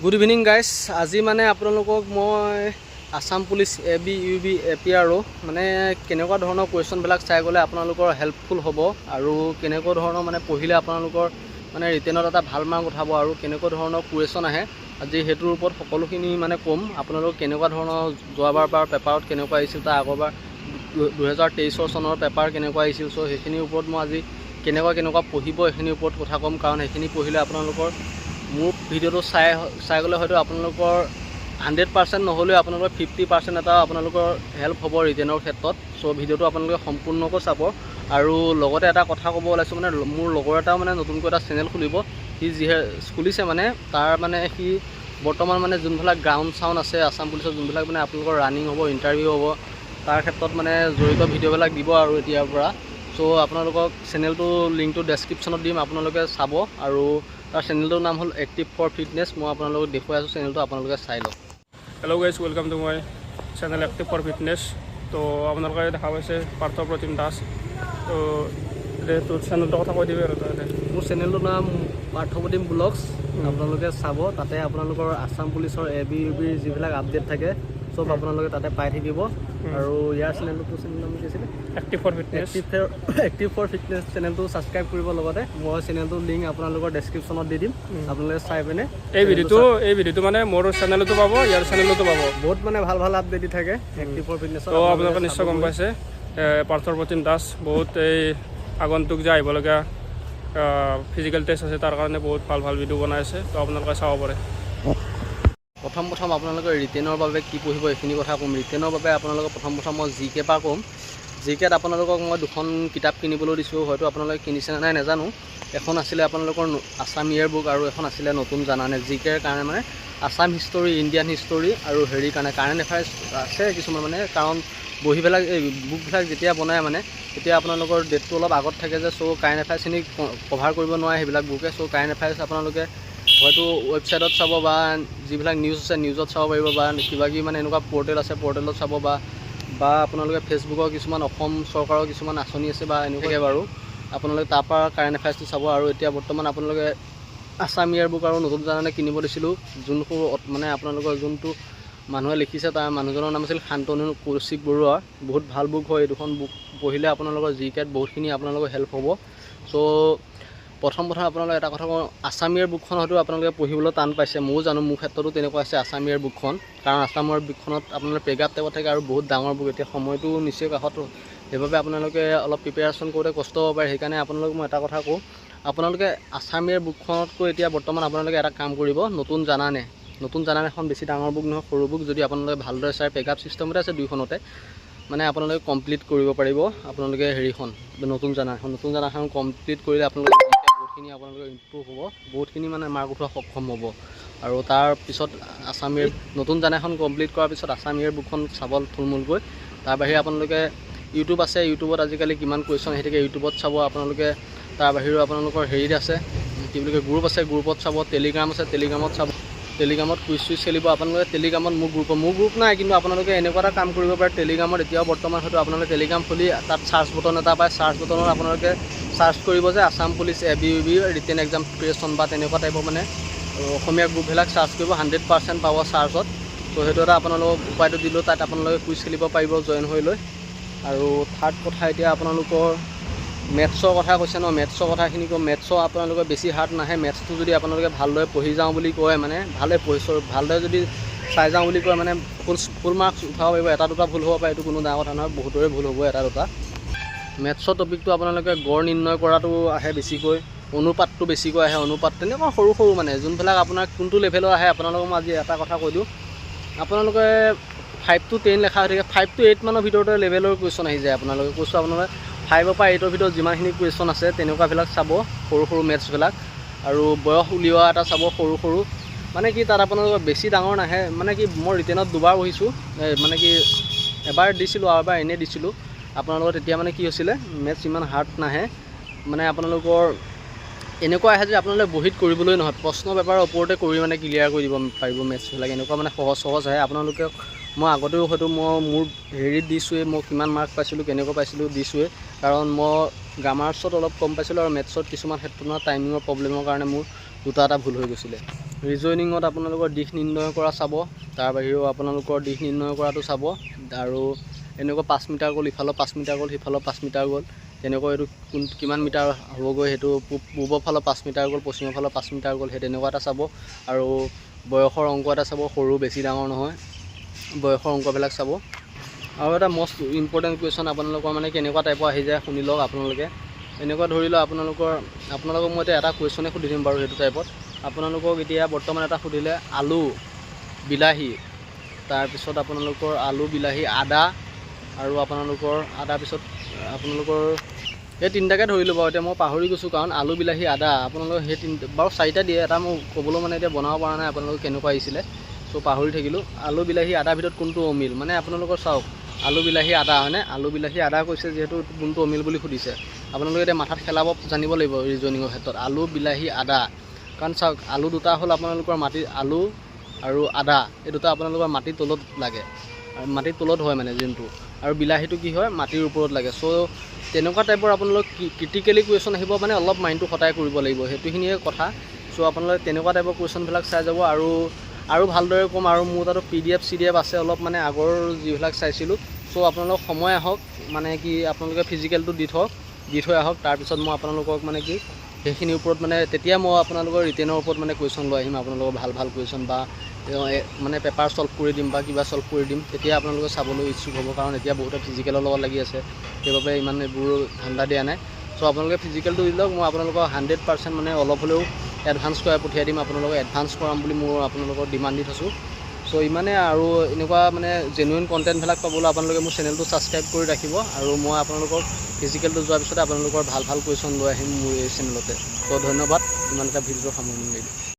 Good evening guys আজি মানে আপোনালোকক মই Assam police A B U B A P R মানে কেনেকুৱা ধৰণৰ কুৱেশ্যনবিলাক চাই গ'লে আপোনালোকৰ হেল্পফুল হ'ব আৰু কেনেকুৱা ধৰণৰ মানে পঢ়িলে আপোনালোকৰ মানে ৰিটেনত এটা ভাল মাৰ্ক উঠাব আৰু কেনেকুৱা ধৰণৰ কুৱেশ্যন আহে আজি সেইটোৰ ওপৰত সকলোখিনি মানে ক'ম। আপোনালোক কেনেকুৱা ধৰণৰ যোৱাবাৰ বাৰ পেপাৰত কেনেকুৱা আহিছিল তাৰ আগৰবাৰ দুহেজাৰ তেইছৰ চনৰ পেপাৰ কেনেকুৱা আহিছিল চ' সেইখিনিৰ ওপৰত মই আজি কেনেকুৱা কেনেকুৱা পঢ়িব সেইখিনিৰ ওপৰত কথা ক'ম। কাৰণ সেইখিনি পঢ়িলে আপোনালোকৰ মোৰ ভিডিঅ'টো চাই চাই গ'লে হয়তো আপোনালোকৰ হাণ্ড্ৰেড পাৰ্চেণ্ট নহ'লেও আপোনালোকৰ ফিফটি পাৰ্চেণ্ট এটা আপোনালোকৰ হেল্প হ'ব ৰিটেনৰ ক্ষেত্ৰত। চ' ভিডিঅ'টো আপোনালোকে সম্পূৰ্ণকৈ চাব। আৰু লগতে এটা কথা ক'ব ওলাইছোঁ মানে মোৰ লগৰ এটাও মানে নতুনকৈ এটা চেনেল খুলিব। সি যিহে খুলিছে মানে তাৰ মানে সি বৰ্তমান মানে যোনবিলাক গ্ৰাউণ্ড চাউণ্ড আছে আছাম পুলিচৰ যোনবিলাক মানে আপোনালোকৰ ৰানিং হ'ব ইণ্টাৰভিউ হ'ব তাৰ ক্ষেত্ৰত মানে জড়িত ভিডিঅ'বিলাক দিব আৰু এতিয়াৰ পৰা। চ' আপোনালোকক চেনেলটো লিংকটো ডেছক্ৰিপশ্যনত দিম আপোনালোকে চাব। আৰু তাৰ চেনেলটোৰ নাম হ'ল এক্টিভ ফৰ ফিটনেছ মই আপোনালোকক দেখুৱাই আছোঁ চেনেলটো আপোনালোকে চাই লওক। Hello' guys welcome to my channel Active for Fitness তো আপোনালোকে দেখা পাইছে পাৰ্থ প্ৰতিম দাস। তো তোৰ চেনেলটোৰ কথা কৈ দিবি আৰু মোৰ চেনেলটোৰ নাম পাৰ্থপ্ৰতিম ব্লগছ। আপোনালোকে চাব তাতে আপোনালোকৰ আছাম পুলিচৰ এ বি ইউ বিৰ যিবিলাক আপডেট থাকে। চব আপোনালোকে তাতে পাই থাকিব। আৰু ইয়াৰ চেনেলটো চেনেল নাম কি আছিলে? Active for Fitness Active for Fitness চেনেলটো ছাবস্ক্ৰাইব কৰিব লগতে মই চেনেলটোৰ লিংক আপোনালোকৰ ডেছক্ৰিপশ্যনত দি দিম। আপোনালোকে চাই পিনে এই ভিডিঅ'টো এই ভিডিঅ'টো মানে মোৰ চেনেলতো পাব ইয়াৰ চেনেলতো পাব। বহুত মানে ভালো ভালো আপডেট দি থাকে। এক্টিভ ফৰ ফিটনেছত তো আপোনালোকে নিশ্চয় গম পাইছে পাৰ্থৰ প্ৰতিম দাস বহুত এই আগন্তুক যে আহিবলগীয়া ফিজিকেল টেষ্ট আছে তাৰ কাৰণে বহুত ভালো ভালো ভিডিঅ' বনাই আছে তো আপোনালোকে চাব পাৰে। প্ৰথম প্ৰথম আপোনালোকে ৰিটেনৰ বাবে কি পঢ়িব এইখিনি কথা ক'ম। ৰিটেনৰ বাবে আপোনালোকক প্ৰথম প্ৰথম মই জি কে পৰা ক'ম। জি কেত আপোনালোকক মই দুখন কিতাপ কিনিবলৈ দিছোঁ হয়তো আপোনালোকে কিনিছে নাই নাজানো। এখন আছিলে আপোনালোকৰ আছাম ইয়েৰ বুক আৰু এখন আছিলে নতুন জানানে। জি কেৰ কাৰণে মানে আছাম হিষ্টৰী ইণ্ডিয়ান হিষ্টৰী আৰু হেৰিৰ কাৰণে কাৰেণ্ট এফেয়াৰ্ছ আছে কিছুমান মানে কাৰণ বহীবিলাক এই বুকবিলাক যেতিয়া বনায় মানে তেতিয়া আপোনালোকৰ ডেটটো অলপ আগত থাকে যে চ' কাৰেণ্ট এফেয়াৰ্ছখিনি কভাৰ কৰিব নোৱাৰে সেইবিলাক বুকে চ' কাৰেণ্ট এফেয়াৰ্ছ আপোনালোকে হয়তো ৱেবছাইটত চাব বা যিবিলাক নিউজ আছে নিউজত চাব পাৰিব বা কিবা কিবি মানে এনেকুৱা পৰ্টেল আছে পৰ্টেলত চাব বা বা আপোনালোকে ফেচবুকৰ কিছুমান অসম চৰকাৰৰ কিছুমান আঁচনি আছে বা এনেকুৱাকৈ বাৰু। আপোনালোকে তাৰ পৰা কাৰেণ্ট এফেয়াৰ্ছটো চাব আৰু এতিয়া বৰ্তমান আপোনালোকে আছাম ইয়াৰ বুক আৰু নতুন জানানে কিনিব দিছিলোঁ যোনটো মানে আপোনালোকৰ যোনটো মানুহে লিখিছে তাৰ মানুহজনৰ নাম আছিল শান্তনু কৌশিক বৰুৱা। বহুত ভাল বুক হয় এই দুখন বুক পঢ়িলে আপোনালোকৰ জি কেত বহুতখিনি আপোনালোকৰ হেল্প হ'ব। চ' প্ৰথম প্ৰথম আপোনালোকে এটা কথা কওঁ আছামীয়াৰ বুকখন হয়তো আপোনালোকে পঢ়িবলৈ টান পাইছে। ময়ো জানো মোৰ ক্ষেত্ৰতো তেনেকুৱা আছে আছামীয়াৰ বুকখন। কাৰণ আছামৰ বুকখনত আপোনালোকে পেগাপ টাইপত থাকে আৰু বহুত ডাঙৰ বুক এতিয়া সময়টো নিশ্চয় কাষত সেইবাবে আপোনালোকে অলপ প্ৰিপেৰেশ্যন কৰোঁতে কষ্ট হ'ব পাৰে সেইকাৰণে আপোনালোকক মই এটা কথা কওঁ আপোনালোকে আছামীয়াৰ বুকখনতকৈ এতিয়া বৰ্তমান আপোনালোকে এটা কাম কৰিব নতুন জানানে? নতুন জানানেখন বেছি ডাঙৰ বুক নহয় সৰু বুক যদি আপোনালোকে ভালদৰে চাই পেগাপ ছিষ্টেমতে আছে দুইখনতে মানে আপোনালোকে কমপ্লিট কৰিব পাৰিব আপোনালোকে হেৰিখন নতুন জানাখন নতুন জানাখন কমপ্লিট কৰিলে আপোনালোকে বহুতখিনি আপোনালোকে ইম্প্ৰুভ হ'ব। বহুতখিনি মানে মাৰ্ক উঠোৱা সক্ষম হ'ব। আৰু তাৰপিছত আছামীৰ নতুন জানাখন কমপ্লিট কৰাৰ পিছত আছামীৰ বুকখন চাব থুলমূলকৈ। তাৰ বাহিৰে আপোনালোকে ইউটিউব আছে। ইউটিউবত আজিকালি কিমান কুৱেশ্যন আহি থাকে ইউটিউবত চাব আপোনালোকে। তাৰ বাহিৰেও আপোনালোকৰ হেৰিত আছে কি বুলি কয় গ্ৰুপ আছে গ্ৰুপত চাব টেলিগ্ৰাম আছে টেলিগ্ৰামত চাব। টেলিগ্ৰামত কুইজ চুইজ খেলিব আপোনালোকে টেলিগ্ৰামত মোৰ গ্ৰুপ মোৰ গ্ৰুপ নাই কিন্তু আপোনালোকে এনেকুৱা এটা কাম কৰিব পাৰে টেলিগ্ৰামত এতিয়াও বৰ্তমান হয়তো আপোনালোকে টেলিগ্ৰাম খুলি তাত চাৰ্চ বটন এটা পায় চাৰ্চ বটনত আপোনালোকে চাৰ্চ কৰিব যে Assam police A B U B written exam preparation বা তেনেকুৱা টাইপৰ মানে অসমীয়া গ্ৰুপবিলাক চাৰ্চ কৰিব হাণ্ড্ৰেড পাৰ্চেণ্ট পাব চাৰ্চত ত' সেইটো এটা আপোনালোকক উপায়টো দিলোঁ তাত আপোনালোকে কুইজ খেলিব পাৰিব জইন হৈ লৈ। আৰু থাৰ্ড কথা এতিয়া আপোনালোকৰ মেথছৰ কথা কৈছে ন মেথছৰ কথাখিনি কওঁ মেথছৰ আপোনালোকৰ বেছি হাৰ্ড নাহে মেথছটো যদি আপোনালোকে ভালদৰে পঢ়ি যাওঁ বুলি কয় মানে ভালে পঢ়িছোঁ ভালদৰে যদি চাই যাওঁ বুলি কয় মানে ফুল ফুল মাৰ্কছ উঠাব পাৰিব এটা দুটা ভুল হ'ব পাৰে এইটো কোনো ডাঙৰ কথা নহয় বহুতৰে ভুল হ'ব এটা দুটা। মেথছৰ টপিকটো আপোনালোকে গড় নিৰ্ণয় কৰাটো আহে বেছিকৈ অনুপাতটো বেছিকৈ আহে অনুপাত তেনেকুৱা সৰু সৰু মানে যোনবিলাক আপোনাৰ কোনটো লেভেলৰ আহে আপোনালোকক মই আজি এটা কথা কৈ দিওঁ। আপোনালোকে ফাইভ টু টেন লেখা হৈ থাকে ফাইভ টু এইট মানৰ ভিতৰতে লেভেলৰ কুৱেশ্যন আহি যায় আপোনালোকে। কৈছোঁ আপোনালোকে ফাইভৰ পৰা এইটৰ ভিতৰত যিমানখিনি কুৱেশ্যন আছে তেনেকুৱাবিলাক চাব সৰু সৰু মেথছবিলাক আৰু বয়স উলিওৱা এটা চাব সৰু সৰু। মানে কি তাত আপোনালোকৰ বেছি ডাঙৰ নাহে। মানে কি মই ৰিটেনত দুবাৰ বহিছোঁ মানে কি এবাৰ দিছিলোঁ আৰু এবাৰ এনেই দিছিলোঁ। আপোনালোকৰ তেতিয়া মানে কি হৈছিলে মেথছ ইমান হাৰ্ড নাহে। মানে আপোনালোকৰ এনেকুৱা আহে যে আপোনালোকে বহীত কৰিবলৈ নহয় প্ৰশ্ন পেপাৰৰ ওপৰতে কৰি মানে ক্লিয়াৰ কৰি দিব পাৰিব মেথছবিলাক এনেকুৱা মানে সহজ সহজ আহে। আপোনালোকে মই আগতেও হয়তো মই মোৰ হেৰিত দিছোঁৱেই মই কিমান মাৰ্ক পাইছিলোঁ কেনেকুৱা পাইছিলোঁ দিছোঁৱেই। কাৰণ মই গ্ৰামাৰ্ছত অলপ কম পাইছিলোঁ আৰু মেথছত কিছুমান ক্ষেত্ৰত টাইমিঙৰ প্ৰব্লেমৰ কাৰণে মোৰ দুটা এটা ভুল হৈ গৈছিলে। ৰিজইনিঙত আপোনালোকৰ দিশ নিৰ্ণয় কৰা চাব তাৰ বাহিৰেও আপোনালোকৰ দিশ নিৰ্ণয় কৰাটো চাব। আৰু এনেকুৱা পাঁচ মিটাৰ গ'ল ইফালৰ পাঁচ মিটাৰ গ'ল সিফালৰ পাঁচ মিটাৰ গ'ল। তেনেকৈ এইটো কোন কিমান মিটাৰ হ'বগৈ সেইটো পূব পূবৰ পাঁচ মিটাৰ গ'ল পশ্চিমৰ ফালৰ পাঁচ মিটাৰ গ'ল সেই তেনেকুৱা এটা চাব। আৰু বয়সৰ অংক এটা চাব সৰু বেছি ডাঙৰ নহয়। বয়সৰ অংকবিলাক চাব। আৰু এটা মষ্ট ইম্পৰ্টেণ্ট কুৱেশ্যন আপোনালোকৰ মানে কেনেকুৱা টাইপৰ আহি যায় শুনি লওক আপোনালোকে। এনেকুৱা ধৰি লওক আপোনালোকৰ আপোনালোকক মই এতিয়া এটা কুৱেশ্যনে সুধি দিম বাৰু সেইটো টাইপত। আপোনালোকক এতিয়া বৰ্তমান এটা সুধিলে আলু বিলাহী তাৰপিছত আপোনালোকৰ আলু বিলাহী আদা আৰু আপোনালোকৰ আদাৰ পিছত আপোনালোকৰ এই তিনিটাকে ধৰিলোঁ বাৰু। এতিয়া মই পাহৰি গৈছোঁ কাৰণ আলু বিলাহী আদা আপোনালোকৰ সেই তিনিটা বাৰু চাৰিটা দিয়ে। এটা মই ক'বলৈ মানে এতিয়া বনাব পৰা নাই আপোনালোকে কেনেকুৱা আহিছিলে। চ' পাহৰি থাকিলোঁ। আলু বিলাহী আদাৰ ভিতৰত কোনটো অমিল? মানে আপোনালোকৰ চাওক আলু বিলাহী আদা হয়নে? আলু বিলাহী আদা কৈছে যিহেতু কোনটো অমিল বুলি সুধিছে। আপোনালোকে এতিয়া মাথাত খেলাব জানিব লাগিব ৰিজনিঙৰ ক্ষেত্ৰত। আলু বিলাহী আদা। কাৰণ চাওক আলু দুটা হ'ল আপোনালোকৰ মাটি আলু আৰু আদা। এই দুটা আপোনালোকৰ মাটিৰ তলত লাগে। মাটিৰ তলত হয় মানে যোনটো। আৰু বিলাহীটো কি হয় মাটিৰ ওপৰত লাগে। চ' তেনেকুৱা টাইপৰ আপোনালোক ক্ৰিটিকেলি কুৱেশ্যন আহিব মানে অলপ মাইণ্ডটো সদায় কৰিব লাগিব। সেইটোখিনিয়ে কথা। চ' আপোনালোকে তেনেকুৱা টাইপৰ কুৱেশ্যনবিলাক চাই যাব আৰু আৰু ভালদৰে ক'ম আৰু মোৰ তাতো P D F C D F আছে অলপ মানে আগৰ যিবিলাক চাইছিলোঁ। চ' আপোনালোক সময় আহক মানে কি আপোনালোকে ফিজিকেলটো দি থওক দি থৈ আহক। তাৰপিছত মই আপোনালোকক মানে কি সেইখিনিৰ ওপৰত মানে তেতিয়া মই আপোনালোকৰ ৰিটেনৰ ওপৰত মানে কুৱেশ্যন লৈ আহিম আপোনালোকৰ ভাল ভাল কুৱেশ্যন বা মানে পেপাৰ ছল্ভ কৰি দিম বা কিবা ছল্ভ কৰি দিম তেতিয়া আপোনালোকে চাবলৈ ইচ্ছুক হ'ব। কাৰণ এতিয়া বহুতে ফিজিকেলৰ লগত লাগি আছে। সেইবাবে ইমান এইবোৰ ধান্দা দিয়া নাই। চ' আপোনালোকে ফিজিকেলটো দি লওক মই আপোনালোকক হাণ্ড্ৰেড পাৰ্চেণ্ট মানে অলপ হ'লেও এডভান্স কৰাই পঠিয়াই দিম। আপোনালোকক এডভান্স কৰাম বুলি মোৰ আপোনালোকৰ ডিমাণ্ড দি থৈছোঁ। চ' ইমানে আৰু এনেকুৱা মানে জেনুইন কণ্টেণ্টবিলাক পাবলৈ আপোনালোকে মোৰ চেনেলটো ছাবস্ক্ৰাইব কৰি ৰাখিব আৰু মই আপোনালোকক ফিজিকেলটো যোৱাৰ পিছতে আপোনালোকৰ ভাল ভাল কুৱেশ্যন লৈ আহিম মোৰ এই চেনেলতে ত' ধন্যবাদ। ইমান এটা ভিডিঅ'টো সামৰণি মাৰিলোঁ।